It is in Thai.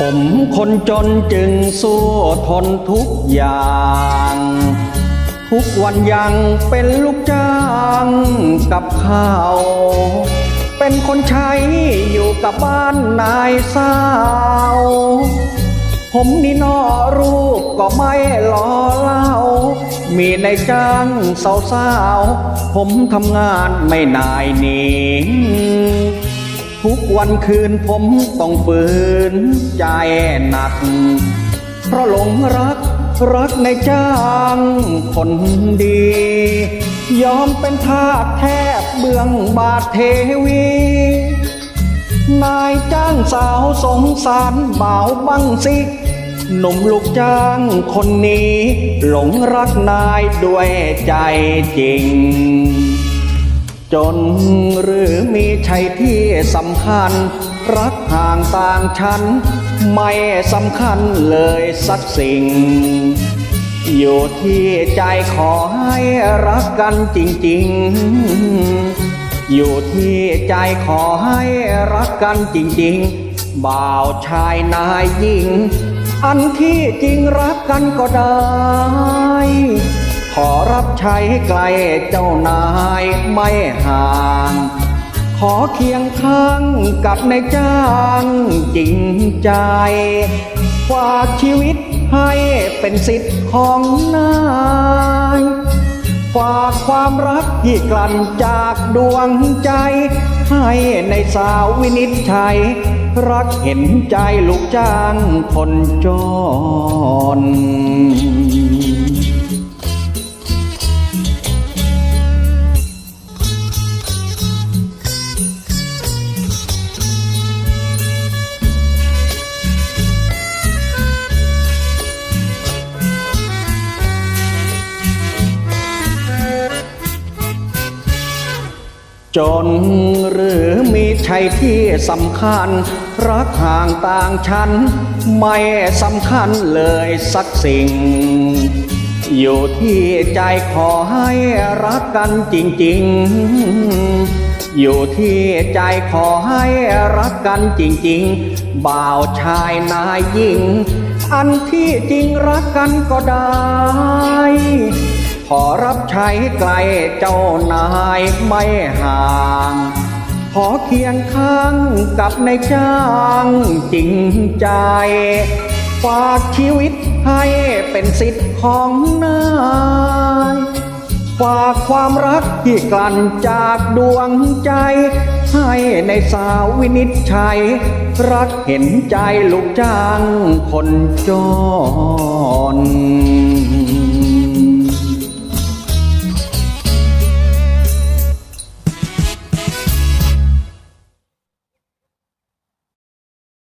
ผมคนจนจึงสู้ทนทุกอย่าง ทุกวันยังเป็นลูกจ้างกับข้าว เป็นคนใช้อยู่กับบ้านนายสาว ผมนี่นอรูปก็ไม่หล่อเล่า มีในายจ้างสาวๆผมทำงานไม่นายหนี ทุกวันคืนผมต้องฝืนใจหนัก เพราะหลงรักรักในจ้างคนดี ยอมเป็นทาสแทบเบื้องบาทเทวี นายจ้างสาวสงสารบ่าวบังสิหนุ่มลูกจ้างคนนี้ หลงรักนายด้วยใจจริง จนหรือมีชัยที่สำคัญ รักห่างต่างชั้น ไม่สำคัญเลยสักสิ่ง อยู่ที่ใจขอให้รักกันจริง ๆ อยู่ที่ใจขอให้รักกันจริง ๆ บ่าวชายนายหญิง อันที่จริงรักกันก็ได้ ขอรับใช้ไกลเจ้านายไม่ห่าง ขอเคียงข้างกับนายจ้างจริงใจฝากชีวิตให้เป็นสิทธิ์ของนายฝากความรักที่กลั่นจากดวงใจ ให้ในสาววินิจฉัยรักเห็นใจลูกจ้างคนจน จนหรือมีชัยที่สำคัญ รักห่างต่างชั้น ไม่สำคัญเลยสักสิ่ง อยู่ที่ใจขอให้รักกันจริง ๆอยู่ที่ใจขอให้รักกันจริงๆ บ่าวชายนายหญิง อันที่จริงรักกันก็ได้ ขอรับใช้ไกลเจ้านายไม่ห่าง ขอเคียงข้างกับในายจ้างจริงใจ ฝากชีวิตให้เป็นสิทธิ์ของนายฝากความรักที่กลั่นจากดวงใจ ให้ในสาววินิจฉัย รักเห็นใจลูกจ้างคนจน